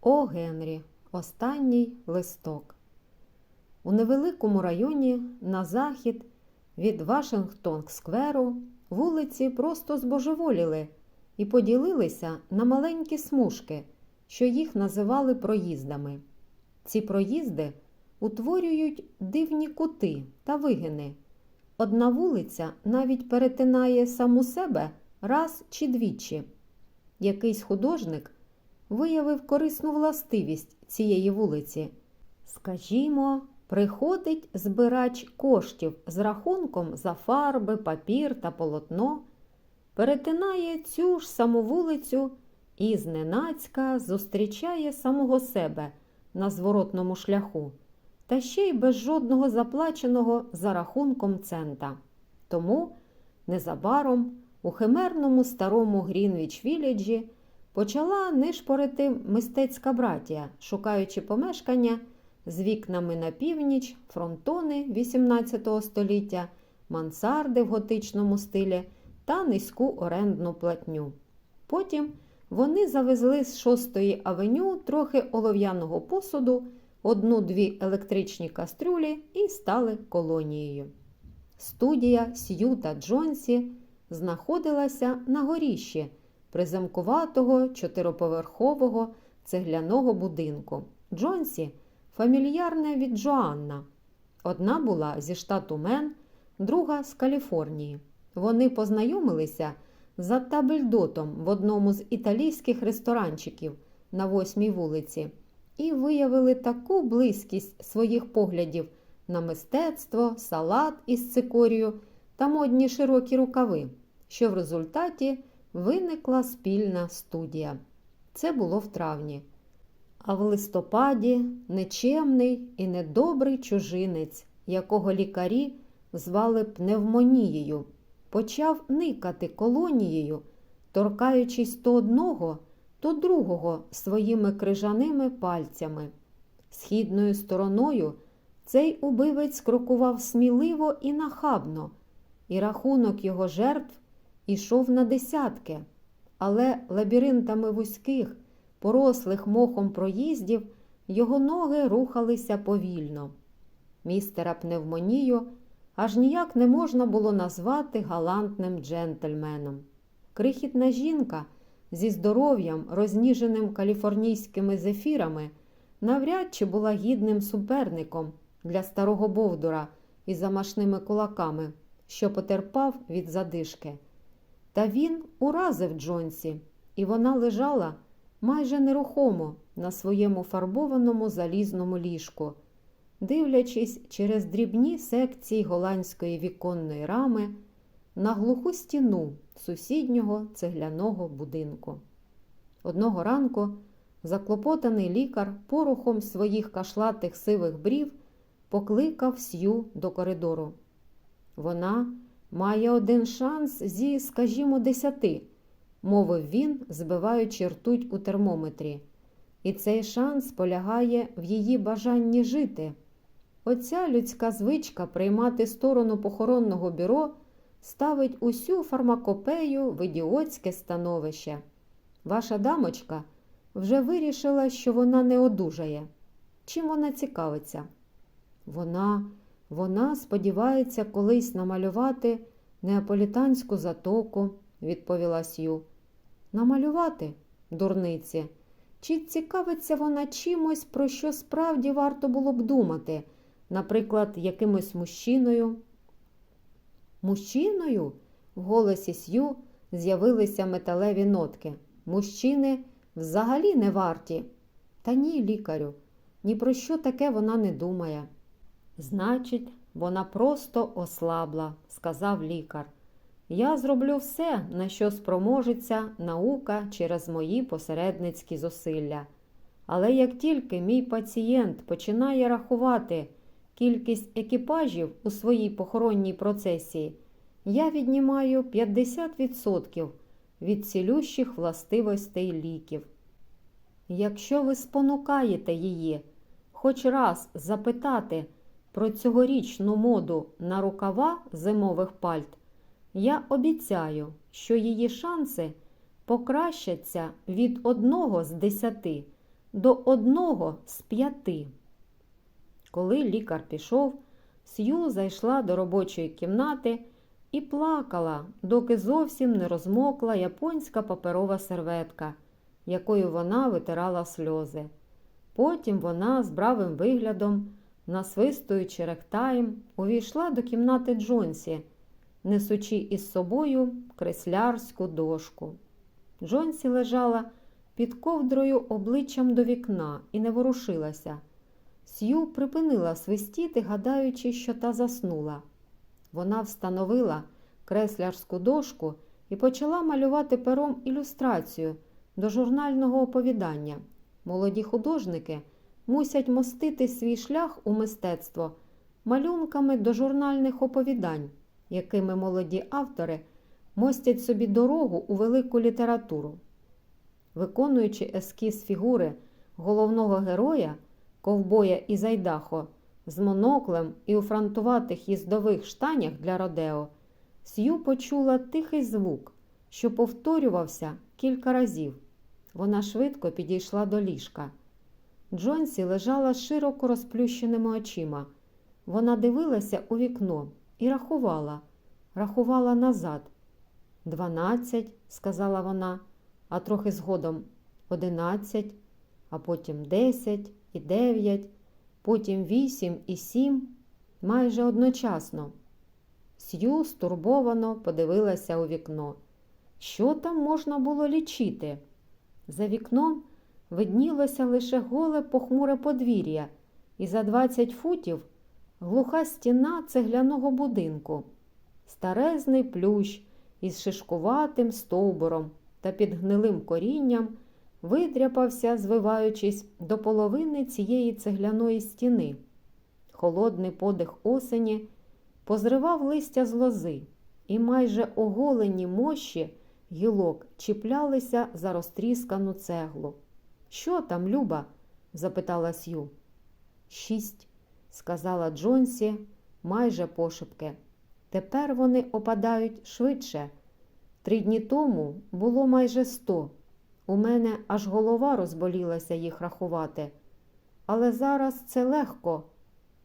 О Генрі. Останній листок. У невеликому районі на захід від Вашингтон-скверу вулиці просто збожеволіли і поділилися на маленькі смужки, що їх називали проїздами. Ці проїзди утворюють дивні кути та вигини. Одна вулиця навіть перетинає саму себе раз чи двічі. Якийсь художник виявив корисну властивість цієї вулиці. Скажімо, приходить збирач коштів з рахунком за фарби, папір та полотно, перетинає цю ж саму вулицю і зненацька зустрічає самого себе на зворотному шляху, та ще й без жодного заплаченого за рахунком цента. Тому незабаром у химерному старому Грінвіч Віліджі почала нишпорити мистецька братія, шукаючи помешкання з вікнами на північ, фронтони XVIII століття, мансарди в готичному стилі та низьку орендну платню. Потім вони завезли з 6-ї авеню трохи олов'яного посуду, одну-дві електричні кастрюлі і стали колонією. Студія Сью та Джонсі знаходилася на горіщі приземкуватого чотириповерхового цегляного будинку. Джонсі фамільярне від Джоанна. Одна була зі штату Мен, друга з Каліфорнії. Вони познайомилися за табльдотом в одному з італійських ресторанчиків на восьмій вулиці і виявили таку близькість своїх поглядів на мистецтво, салат із цикорію та модні широкі рукави, що в результаті виникла спільна студія. Це було в травні. А в листопаді нечемний і недобрий чужинець, якого лікарі звали пневмонією, почав никати колонією, торкаючись то одного, то другого своїми крижаними пальцями. Східною стороною цей убивець крокував сміливо і нахабно, і рахунок його жертв ішов на десятки, але лабіринтами вузьких, порослих мохом проїздів, його ноги рухалися повільно. Містера пневмонію аж ніяк не можна було назвати галантним джентльменом. Крихітна жінка зі здоров'ям, розніженим каліфорнійськими зефірами, навряд чи була гідним суперником для старого Бовдура із замашними кулаками, що потерпав від задишки. Та він уразив Джонсі, і вона лежала майже нерухомо на своєму фарбованому залізному ліжку, дивлячись через дрібні секції голландської віконної рами на глуху стіну сусіднього цегляного будинку. Одного ранку заклопотаний лікар порухом своїх кашлатих сивих брів покликав Сью до коридору. Вона має один шанс зі, скажімо, десяти, мовив він, збиваючи ртуть у термометрі. І цей шанс полягає в її бажанні жити. Оця людська звичка приймати сторону похоронного бюро ставить усю фармакопею в ідіотське становище. Ваша дамочка вже вирішила, що вона не одужає. Чим вона цікавиться? Вона вона сподівається колись намалювати неаполітанську затоку, відповіла Сью. Намалювати, дурниці. Чи цікавиться вона чимось, про що справді варто було б думати, наприклад, якимось мужчиною? Мужчиною? В голосі Сью з'явилися металеві нотки. Мужчини взагалі не варті. Та ні, лікарю, ні про що таке вона не думає. Значить, вона просто ослабла, сказав лікар. Я зроблю все, на що спроможеться наука через мої посередницькі зусилля. Але як тільки мій пацієнт починає рахувати кількість екіпажів у своїй похоронній процесії, я віднімаю 50% від цілющих властивостей ліків. Якщо ви спонукаєте її хоч раз запитати, про цьогорічну моду на рукава зимових пальт, я обіцяю, що її шанси покращаться від одного з десяти до одного з п'яти. Коли лікар пішов, Сью зайшла до робочої кімнати і плакала, доки зовсім не розмокла японська паперова серветка, якою вона витирала сльози. Потім вона з бравим виглядом, насвистуючи ректаєм, увійшла до кімнати Джонсі, несучи із собою креслярську дошку. Джонсі лежала під ковдрою обличчям до вікна і не ворушилася. Сью припинила свистіти, гадаючи, що та заснула. Вона встановила креслярську дошку і почала малювати пером ілюстрацію до журнального оповідання. Молоді художники мусять мостити свій шлях у мистецтво малюнками до журнальних оповідань, якими молоді автори мостять собі дорогу у велику літературу. Виконуючи ескіз фігури головного героя, ковбоя із Айдахо, з моноклем і у фронтуватих їздових штанях для Родео, Сью почула тихий звук, що повторювався кілька разів. Вона швидко підійшла до ліжка. Джонсі лежала широко розплющеними очима. Вона дивилася у вікно і рахувала, рахувала назад. Дванадцять, сказала вона, а трохи згодом одинадцять, а потім десять і дев'ять, потім вісім і сім, майже одночасно. Сью стурбовано подивилася у вікно. Що там можна було лічити? За вікном виднілося лише голе похмуре подвір'я, і за 20 футів глуха стіна цегляного будинку, старезний плющ із шишкуватим стовбуром та під гнилим корінням видряпався, звиваючись до половини цієї цегляної стіни. Холодний подих осені позривав листя з лози, і майже оголені мощі гілок чіплялися за розтріскану цеглу. Що там, Люба? запитала Сью. Шість, сказала Джонсі майже пошепки. Тепер вони опадають швидше. Три дні тому було майже сто. У мене аж голова розболілася їх рахувати. Але зараз це легко.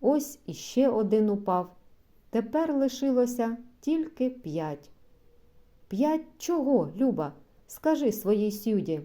Ось іще один упав. Тепер лишилося тільки п'ять. П'ять чого, Люба? Скажи своїй сюді.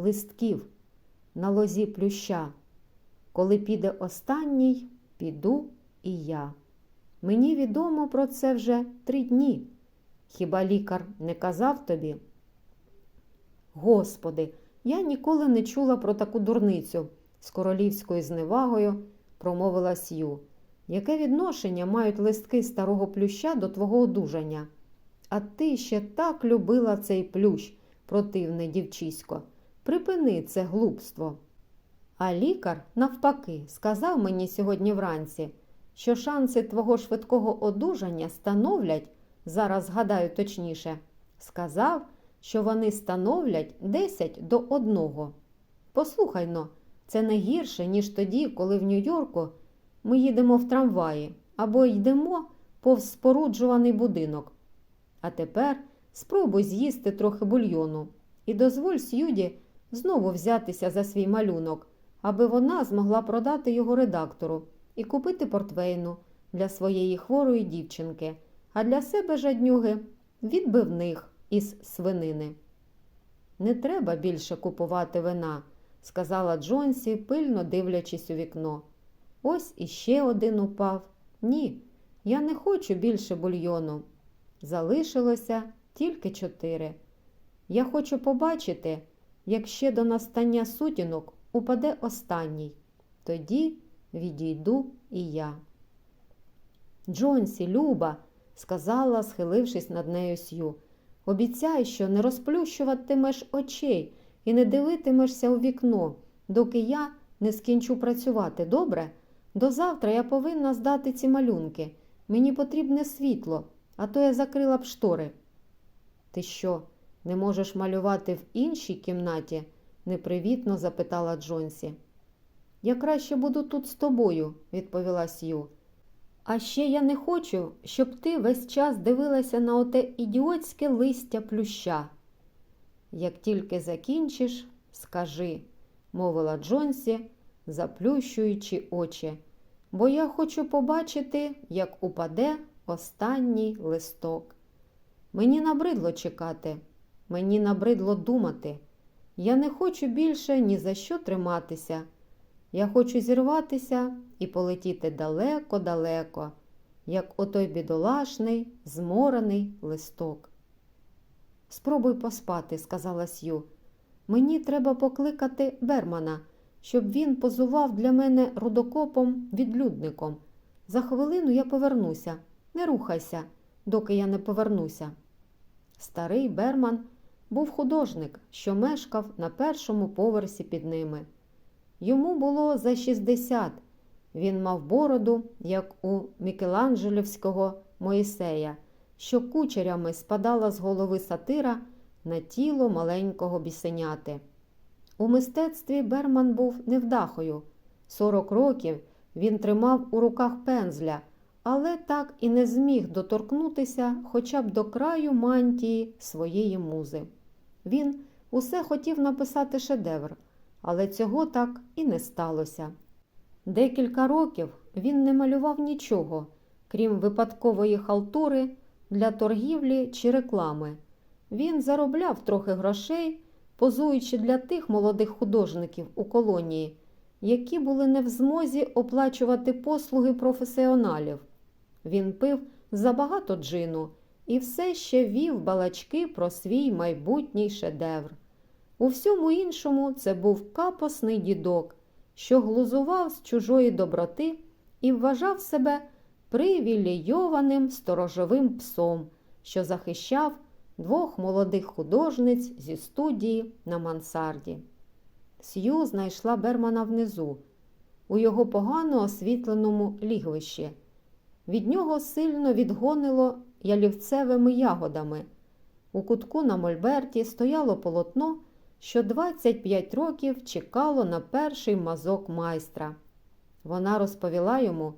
Листків на лозі плюща. Коли піде останній, піду і я. Мені відомо про це вже три дні. Хіба лікар не казав тобі? Господи, я ніколи не чула про таку дурницю, з королівською зневагою промовила Сью. Яке відношення мають листки старого плюща до твого одужання? А ти ще так любила цей плющ, противне дівчисько. Припини це глупство. А лікар, навпаки, сказав мені сьогодні вранці, що шанси твого швидкого одужання становлять, зараз згадаю точніше, сказав, що вони становлять 10 до 1. Послухай но, це не гірше, ніж тоді, коли в Нью-Йорку ми їдемо в трамваї або йдемо повз споруджуваний будинок. А тепер спробуй з'їсти трохи бульйону і дозволь Сюді знову взятися за свій малюнок, аби вона змогла продати його редактору і купити портвейну для своєї хворої дівчинки, а для себе жаднюги відбивних із свинини. Не треба більше купувати вина, сказала Джонсі, пильно дивлячись у вікно. Ось іще один упав. Ні, я не хочу більше бульйону. Залишилося тільки чотири. Я хочу побачити, як ще до настання сутінок упаде останній. Тоді відійду і я. Джонсі, Люба, сказала, схилившись над нею Сью, обіцяй, що не розплющуватимеш очей і не дивитимешся у вікно, доки я не скінчу працювати, добре? До завтра я повинна здати ці малюнки. Мені потрібне світло, а то я закрила б штори. Ти що, не можеш малювати в іншій кімнаті? непривітно запитала Джонсі. Я краще буду тут з тобою, відповіла Сью. А ще я не хочу, щоб ти весь час дивилася на оте ідіотське листя плюща. Як тільки закінчиш, скажи, мовила Джонсі, заплющуючи очі, бо я хочу побачити, як упаде останній листок. Мені набридло чекати, мені набридло думати. Я не хочу більше ні за що триматися. Я хочу зірватися і полетіти далеко-далеко, як отой бідолашний, зморений листок. Спробуй поспати, сказала Сью. Мені треба покликати Бермана, щоб він позував для мене рудокопом відлюдником. За хвилину я повернуся. Не рухайся, доки я не повернуся. Старий Берман був художник, що мешкав на першому поверсі під ними. Йому було за 60. Він мав бороду, як у Мікеланджелівського Моїсея, що кучерями спадала з голови сатира на тіло маленького бісеняти. У мистецтві Берман був невдахою. 40 років він тримав у руках пензля, але так і не зміг доторкнутися хоча б до краю мантії своєї музи. Він усе хотів написати шедевр, але цього так і не сталося. Декілька років він не малював нічого, крім випадкової халтури для торгівлі чи реклами. Він заробляв трохи грошей, позуючи для тих молодих художників у колонії, які були не в змозі оплачувати послуги професіоналів. Він пив забагато джину і все ще вів балачки про свій майбутній шедевр. У всьому іншому це був капосний дідок, що глузував з чужої доброти і вважав себе привілейованим сторожовим псом, що захищав двох молодих художниць зі студії на мансарді. Сью знайшла Бермана внизу, у його погано освітленому лігвищі. Від нього сильно відгонило ялівцевими ягодами. У кутку на Мольберті стояло полотно, що 25 років чекало на перший мазок майстра. Вона розповіла йому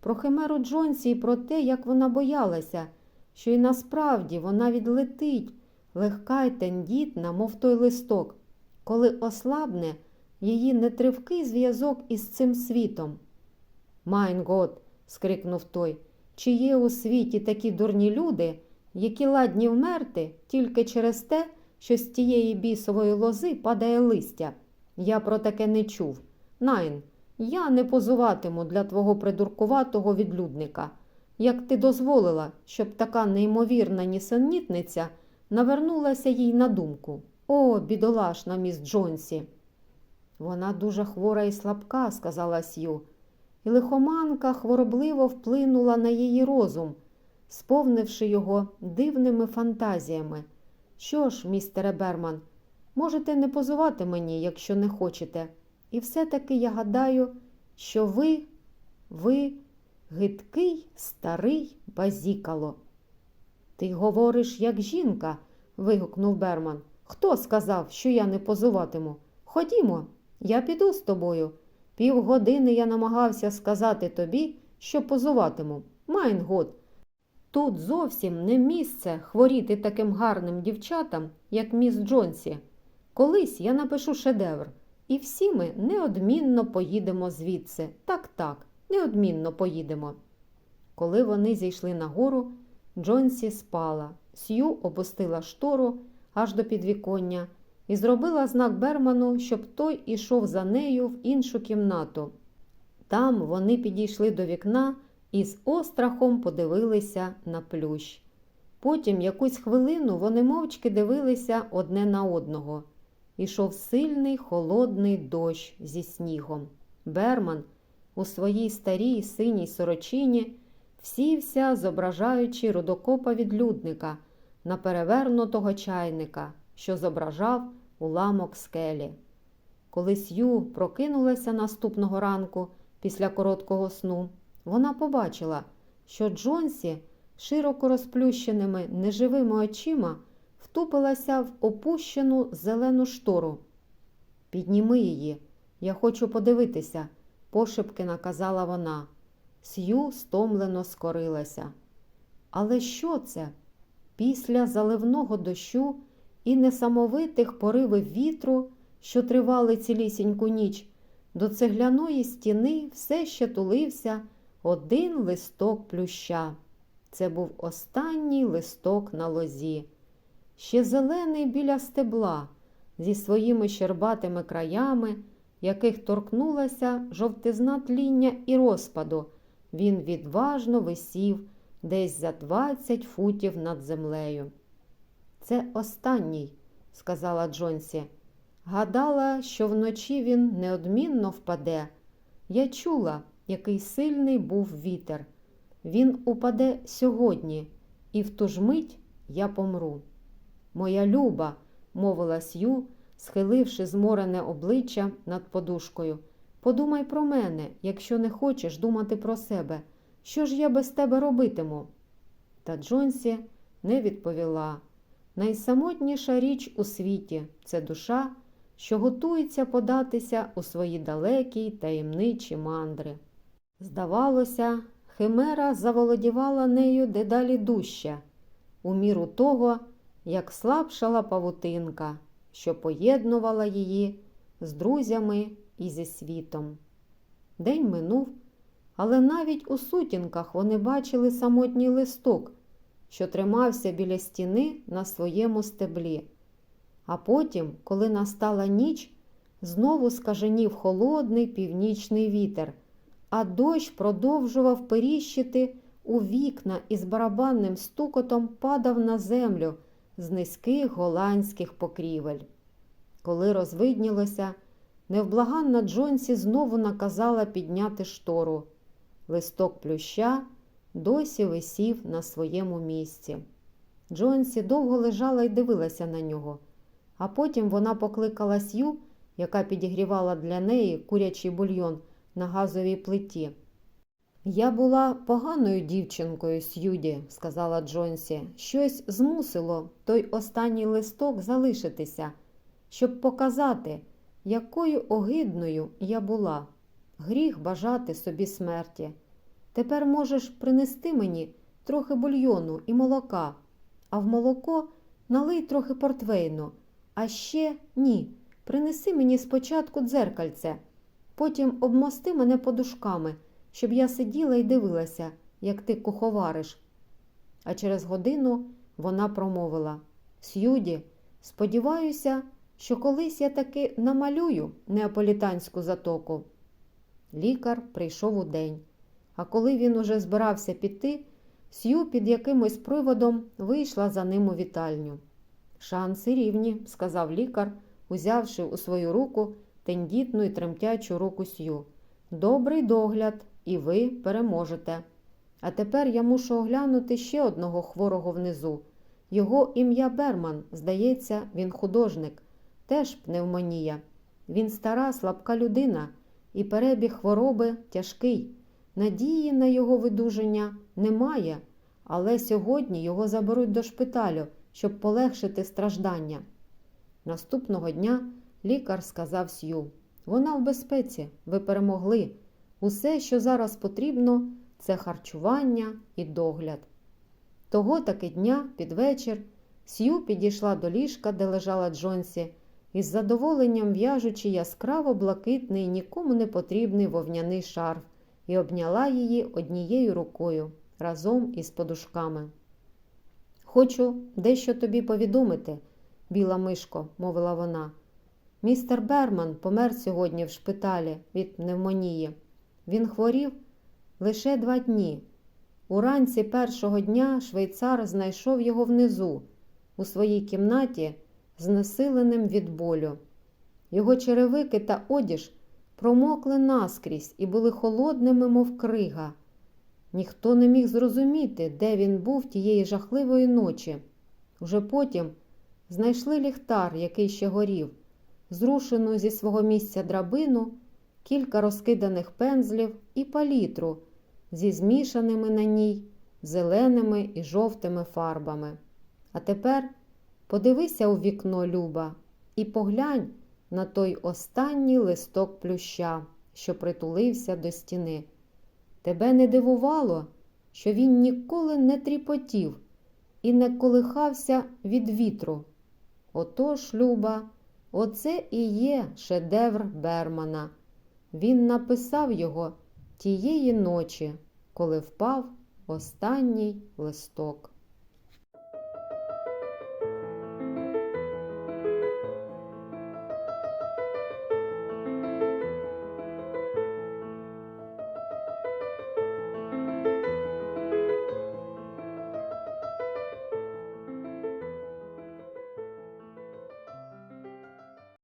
про химеру Джонсі і про те, як вона боялася, що й насправді вона відлетить, легка й тендітна, мов той листок, коли ослабне її нетривкий зв'язок із цим світом. Майн год, скрикнув той, чи є у світі такі дурні люди, які ладні вмерти тільки через те, що з тієї бісової лози падає листя. Я про таке не чув. Найн, я не позуватиму для твого придуркуватого відлюдника. Як ти дозволила, щоб така неймовірна нісенітниця навернулася їй на думку. О, бідолашна міс Джонсі. Вона дуже хвора і слабка, сказала Сью, і лихоманка хворобливо вплинула на її розум, сповнивши його дивними фантазіями. Що ж, містере Берман, можете не позувати мені, якщо не хочете. І все-таки я гадаю, що ви, ви гидкий старий базікало. Ти говориш, як жінка, вигукнув Берман. Хто сказав, що я не позуватиму? Ходімо, я піду з тобою. Півгодини я намагався сказати тобі, що позуватиму. Майнгод, тут зовсім не місце хворіти таким гарним дівчатам, як міс Джонсі. Колись я напишу шедевр, і всі ми неодмінно поїдемо звідси. Так, так, неодмінно поїдемо. Коли вони зійшли нагору, Джонсі спала. Сью опустила штору аж до підвіконня і зробила знак Берману, щоб той ішов за нею в іншу кімнату. Там вони підійшли до вікна і з острахом подивилися на плющ. Потім якусь хвилину вони мовчки дивилися одне на одного. Ішов сильний холодний дощ зі снігом. Берман у своїй старій синій сорочині всівся, зображаючи рудокопа відлюдника на перевернутого чайника, що зображав уламок скелі. Коли Сью прокинулася наступного ранку після короткого сну, вона побачила, що Джонсі широко розплющеними неживими очима втупилася в опущену зелену штору. Підніми її, я хочу подивитися, пошепки наказала вона. Сью стомлено скорилася. Але що це? Після заливного дощу і несамовитих поривів вітру, що тривали цілісіньку ніч, до цегляної стіни все ще тулився один листок плюща. Це був останній листок на лозі, ще зелений біля стебла, зі своїми щербатими краями, яких торкнулася жовтизна тління і розпаду, він відважно висів десь за двадцять футів над землею. Це останній, сказала Джонсі. Гадала, що вночі він неодмінно впаде. Я чула, який сильний був вітер. Він упаде сьогодні, і в ту ж мить я помру. Моя люба, мовила Сью, схиливши зморене обличчя над подушкою. Подумай про мене, якщо не хочеш думати про себе. Що ж я без тебе робитиму? Та Джонсі не відповіла. Найсамотніша річ у світі це душа, що готується податися у свої далекі таємничі мандри. Здавалося, Химера заволодівала нею дедалі дужче, у міру того, як слабшала павутинка, що поєднувала її з друзями і зі світом. День минув, але навіть у сутінках вони бачили самотній листок, що тримався біля стіни на своєму стеблі. А потім, коли настала ніч, знову скаженів холодний північний вітер, а дощ продовжував періщити у вікна і з барабанним стукотом падав на землю з низьких голландських покрівель. Коли розвиднілося, невблаганна Джонсі знову наказала підняти штору. Листок плюща досі висів на своєму місці. Джонсі довго лежала і дивилася на нього, а потім вона покликала Сью, яка підігрівала для неї курячий бульйон на газовій плиті. Я була поганою дівчинкою, Сюді, сказала Джонсі. Щось змусило той останній листок залишитися, щоб показати, якою огидною я була. Гріх бажати собі смерті. Тепер можеш принести мені трохи бульйону і молока, а в молоко налий трохи портвейну, а ще ні. Принеси мені спочатку дзеркальце, потім обмости мене подушками, щоб я сиділа і дивилася, як ти куховариш. А через годину вона промовила Сюді, сподіваюся, що колись я таки намалюю неаполітанську затоку. Лікар прийшов у день, а коли він уже збирався піти, Сью під якимось приводом вийшла за ним у вітальню. Шанси рівні, сказав лікар, узявши у свою руку тендітну і тремтячу руку Сью. Добрий догляд, і ви переможете. А тепер я мушу оглянути ще одного хворого внизу. Його ім'я Берман, здається, він художник, теж пневмонія. Він стара, слабка людина, і перебіг хвороби тяжкий. Надії на його видуження немає, але сьогодні його заберуть до шпиталю, щоб полегшити страждання. Наступного дня лікар сказав Сью, вона в безпеці, ви перемогли. Усе, що зараз потрібно, це харчування і догляд. Того таки дня, під вечір, Сью підійшла до ліжка, де лежала Джонсі, із задоволенням в'яжучи яскраво блакитний, нікому не потрібний вовняний шарф, і обняла її однією рукою разом із подушками. Хочу дещо тобі повідомити, біла мишко, мовила вона. Містер Берман помер сьогодні в шпиталі від пневмонії. Він хворів лише два дні. Уранці першого дня швейцар знайшов його внизу, у своїй кімнаті, знесиленим від болю. Його черевики та одіж промокли наскрізь і були холодними, мов крига. Ніхто не міг зрозуміти, де він був тієї жахливої ночі. Уже потім знайшли ліхтар, який ще горів, зрушену зі свого місця драбину, кілька розкиданих пензлів і палітру зі змішаними на ній зеленими і жовтими фарбами. А тепер подивися у вікно, Люба, і поглянь на той останній листок плюща, що притулився до стіни. Тебе не дивувало, що він ніколи не тріпотів і не колихався від вітру. Отож, Люба, Оце і є шедевр Бермана. Він написав його тієї ночі, коли впав останній листок.